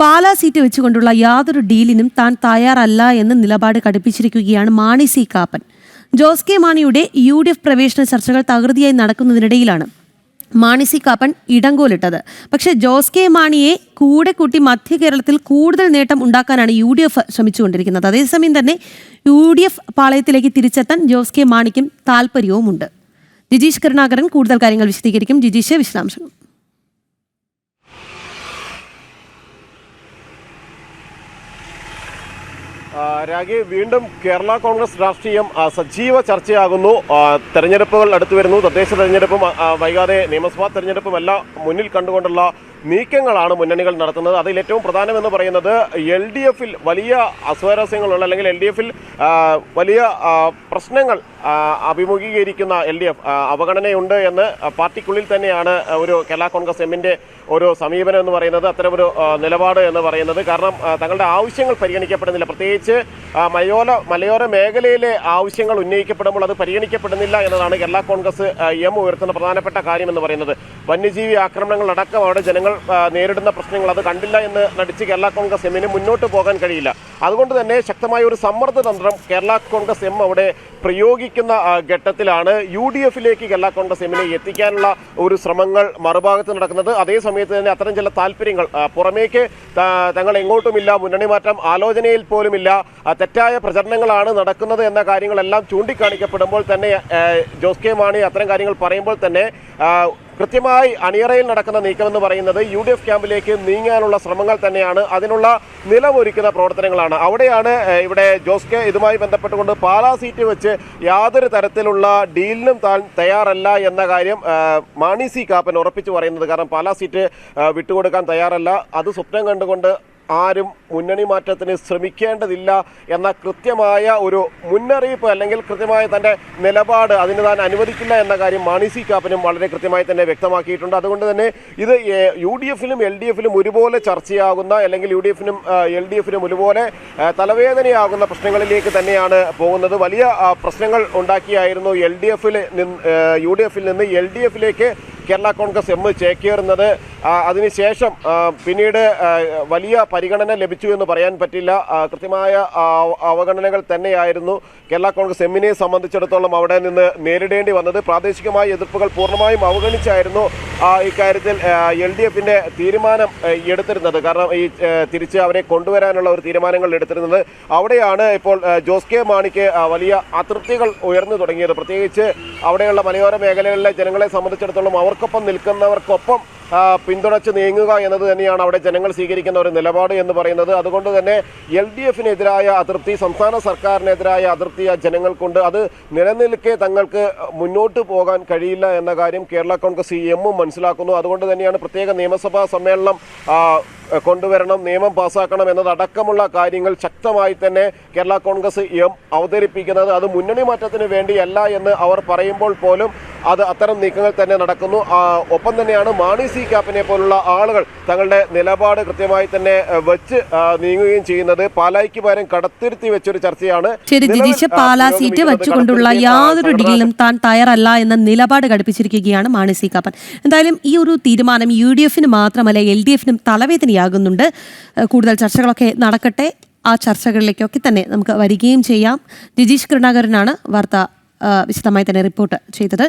Pala seat വെച്ചുകൊണ്ടുള്ള യാതൊരു ഡീലിനും താൻ തയ്യാറല്ല എന്ന് നിലപാട് കടുപ്പിച്ചിരിക്കുകയാണ് മാണി സി കാപ്പൻ. ജോസ് കെ മാണിയുടെ യു ഡി എഫ് പ്രവേശന ചർച്ചകൾ തകൃതിയായി നടക്കുന്നതിനിടയിലാണ് മാണി സി കാപ്പൻ ഇടങ്കോലിട്ടത് പക്ഷേ ജോസ് കെ മാണിയെ കൂടെ കൂട്ടി മധ്യ കേരളത്തിൽ കൂടുതൽ നേട്ടം ഉണ്ടാക്കാനാണ് യു ഡി എഫ് ശ്രമിച്ചുകൊണ്ടിരിക്കുന്നത്. അതേസമയം തന്നെ യു ഡി എഫ് പാളയത്തിലേക്ക് തിരിച്ചെത്താൻ ജോസ് കെ മാണിക്കും താല്പര്യവുമുണ്ട് ജിജീഷ് കരുണാകരൻ കൂടുതൽ കാര്യങ്ങൾ വിശദീകരിക്കും. ജിജീഷ് വിശദാംശങ്ങൾ. രാഗി വീണ്ടും കേരള കോൺഗ്രസ് രാഷ്ട്രീയം സജീവ ചർച്ചയാകുന്നു. തെരഞ്ഞെടുപ്പുകൾ അടുത്തു വരുന്നു തദ്ദേശ തെരഞ്ഞെടുപ്പും വൈകാതെ നിയമസഭാ തെരഞ്ഞെടുപ്പും എല്ലാം മുന്നിൽ കണ്ടുകൊണ്ടുള്ള നീക്കങ്ങളാണ് മുന്നണികൾ നടത്തുന്നത്. അതിൽ ഏറ്റവും പ്രധാനമെന്ന് പറയുന്നത് എൽ ഡി എഫിൽ വലിയ അസ്വാരസ്യങ്ങളുള്ള അല്ലെങ്കിൽ എൽ ഡി എഫിൽ വലിയ പ്രശ്നങ്ങൾ അഭിമുഖീകരിക്കുന്ന എൽ ഡി എഫ് അവഗണനയുണ്ട് എന്ന് പാർട്ടിക്കുള്ളിൽ തന്നെയാണ് ഒരു കേരള കോൺഗ്രസ് എമ്മിന്റെ ഒരു സമീപനം എന്ന് പറയുന്നത് അത്തരമൊരു നിലപാട് എന്ന് പറയുന്നത്. കാരണം തങ്ങളുടെ ആവശ്യങ്ങൾ പരിഗണിക്കപ്പെടുന്നില്ല. പ്രത്യേകിച്ച് മലയോര മലയോര മേഖലയിലെ ആവശ്യങ്ങൾ ഉന്നയിക്കപ്പെടുമ്പോൾ അത് പരിഗണിക്കപ്പെടുന്നില്ല എന്നതാണ് കേരള കോൺഗ്രസ് എം ഉയർത്തുന്ന പ്രധാനപ്പെട്ട കാര്യം എന്ന് പറയുന്നത്. വന്യജീവി ആക്രമണങ്ങളടക്കം അവിടെ ജനങ്ങൾ ആ, നേരിടുന്ന പ്രശ്നങ്ങൾ അത് കണ്ടില്ല എന്ന് നടിച്ച് കേരള കോൺഗ്രസ് എമ്മിന് മുന്നോട്ട് പോകാൻ കഴിയില്ല. അതുകൊണ്ട് തന്നെ ശക്തമായ ഒരു സമ്മർദ്ദ തന്ത്രം കേരള കോൺഗ്രസ് എം അവിടെ പ്രയോഗിക്കുന്ന ഘട്ടത്തിലാണ് യു ഡി എഫിലേക്ക് കേരള കോൺഗ്രസ് എമ്മിനെ എത്തിക്കാനുള്ള ഒരു ശ്രമങ്ങൾ മറുഭാഗത്ത് നടക്കുന്നത്. അതേ സമയത്ത് തന്നെ അത്തരം ചില താല്പര്യങ്ങൾ പുറമേക്ക് തങ്ങൾ എങ്ങോട്ടുമില്ല മുന്നണി മാറ്റം ആലോചനയിൽ പോലുമില്ല തെറ്റായ പ്രചരണങ്ങളാണ് നടക്കുന്നത് എന്ന കാര്യങ്ങളെല്ലാം ചൂണ്ടിക്കാണിക്കപ്പെടുമ്പോൾ തന്നെ ജോസ് കെ മാണി അത്തരം കാര്യങ്ങൾ പറയുമ്പോൾ തന്നെ കൃത്യമായി അണിയറയിൽ നടക്കുന്ന നീക്കമെന്ന് പറയുന്നത് യു ഡി എഫ് ക്യാമ്പിലേക്ക് നീങ്ങാനുള്ള ശ്രമങ്ങൾ തന്നെയാണ്. അതിനുള്ള നിലമൊരുക്കുന്ന പ്രവർത്തനങ്ങളാണ്. അവിടെയാണ് ഇവിടെ ജോസ് കെ ഇതുമായി ബന്ധപ്പെട്ടുകൊണ്ട് പാലാ സീറ്റ് വെച്ച് യാതൊരു തരത്തിലുള്ള ഡീലിനും താൻ തയ്യാറല്ല എന്ന കാര്യം മാണി സി കാപ്പൻ ഉറപ്പിച്ചു പറയുന്നത്. കാരണം പാലാ സീറ്റ് വിട്ടുകൊടുക്കാൻ തയ്യാറല്ല. അത് സ്വപ്നം കണ്ടുകൊണ്ട് ആരും മുന്നണി മാറ്റത്തിന് ശ്രമിക്കേണ്ടതില്ല എന്ന കൃത്യമായ ഒരു മുന്നറിയിപ്പ് അല്ലെങ്കിൽ കൃത്യമായ തന്റെ നിലപാട് അതിന് താൻ അനുവദിക്കില്ല എന്ന കാര്യം മാണി സി കാപ്പനും വളരെ കൃത്യമായി തന്നെ വ്യക്തമാക്കിയിട്ടുണ്ട്. അതുകൊണ്ട് തന്നെ ഇത് യു ഡി എഫിലും എൽ ഡി എഫിലും ഒരുപോലെ ചർച്ചയാകുന്ന അല്ലെങ്കിൽ യു ഡി എഫിനും എൽ ഡി എഫിനും ഒരുപോലെ തലവേദനയാകുന്ന പ്രശ്നങ്ങളിലേക്ക് തന്നെയാണ് പോകുന്നത്. വലിയ പ്രശ്നങ്ങൾ ഉണ്ടാക്കിയായിരുന്നു എൽ ഡി എഫിൽ നിന്ന് യു ഡി എഫിൽ നിന്ന് എൽ ഡി എഫിലേക്ക് കേരള കോൺഗ്രസ് എം ചേക്കേറുന്നത് അതിനുശേഷം പിന്നീട് വലിയ പരിഗണന ലഭിച്ചു എന്ന് പറയാൻ പറ്റില്ല. കൃത്യമായ അവഗണനകൾ തന്നെയായിരുന്നു കേരള കോൺഗ്രസ് എമ്മിനെ സംബന്ധിച്ചിടത്തോളം അവിടെ നിന്ന് നേരിടേണ്ടി വന്നത്. പ്രാദേശികമായ എതിർപ്പുകൾ പൂർണമായും അവഗണിച്ചായിരുന്നു ഇക്കാര്യത്തിൽ എൽ ഡി എഫിന്റെ തീരുമാനം എടുത്തിരുന്നത്. കാരണം ഈ തിരിച്ച് അവരെ കൊണ്ടുവരാനുള്ള ഒരു തീരുമാനങ്ങൾ എടുത്തിരുന്നത്. അവിടെയാണ് ഇപ്പോൾ ജോസ് കെ മാണിക്ക് വലിയ അതൃപ്തികൾ ഉയർന്നു തുടങ്ങിയത്. പ്രത്യേകിച്ച് അവിടെയുള്ള മലയോര മേഖലകളിലെ ജനങ്ങളെ സംബന്ധിച്ചിടത്തോളം അവർക്കൊപ്പം നിൽക്കുന്നവർക്കൊപ്പം പിന്തുണച്ച് നീങ്ങുക എന്നത് തന്നെയാണ് അവിടെ ജനങ്ങൾ സ്വീകരിക്കുന്ന ഒരു നിലപാട് എന്ന് പറയുന്നത്. അതുകൊണ്ട് തന്നെ എൽ ഡി എഫിനെതിരായ അതൃപ്തി സംസ്ഥാന സർക്കാരിനെതിരായ അതൃപ്തി ആ ജനങ്ങൾക്കുണ്ട്. അത് നിലനിൽക്കെ തങ്ങൾക്ക് മുന്നോട്ട് പോകാൻ കഴിയില്ല എന്ന കാര്യം കേരള കോൺഗ്രസ് സി എമ്മും മനസ്സിലാക്കുന്നു. അതുകൊണ്ട് തന്നെയാണ് പ്രത്യേക നിയമസഭാ സമ്മേളനം കൊണ്ടുവരണം നിയമം പാസ്സാക്കണം എന്നതടക്കമുള്ള കാര്യങ്ങൾ ശക്തമായി തന്നെ കേരള കോൺഗ്രസ് എം അവതരിപ്പിക്കുന്നത്. അത് മുന്നണി മാറ്റത്തിന് വേണ്ടിയല്ല എന്ന് അവർ പറയുമ്പോൾ പോലും അത് അത്തരം നീക്കങ്ങൾ തന്നെ നടക്കുന്നു. ഒപ്പം തന്നെയാണ് മാണി സി ക്യാപ്പിനെ പോലുള്ള ആളുകൾ തങ്ങളുടെ നിലപാട് കൃത്യമായി തന്നെ വെച്ച് നീങ്ങുകയും ചെയ്യുന്നത്. പാലായിക്ക് പകരം കടത്തിരുത്തി വെച്ചൊരു ചർച്ചയാണ്. ശരി പാലാ സീറ്റ് വെച്ചുകൊണ്ടുള്ള യാതൊരു ഡീലും താൻ തയ്യാറല്ല എന്ന നിലപാട് ഘടിപ്പിച്ചിരിക്കുകയാണ് മാണി സി കാപ്പൻ എന്തായാലും ഈ ഒരു തീരുമാനം യു ഡി എഫിന് മാത്രമല്ല എൽ ഡി എഫിനും തലവേദനയാകുന്നുണ്ട്. കൂടുതൽ ചർച്ചകളൊക്കെ നടക്കട്ടെ. ആ ചർച്ചകളിലേക്കൊക്കെ തന്നെ നമുക്ക് വരികയും ചെയ്യാം. ജിജീഷ് കരുണാകരനാണ് വാർത്ത വിശദമായി തന്നെ റിപ്പോർട്ട് ചെയ്തത്.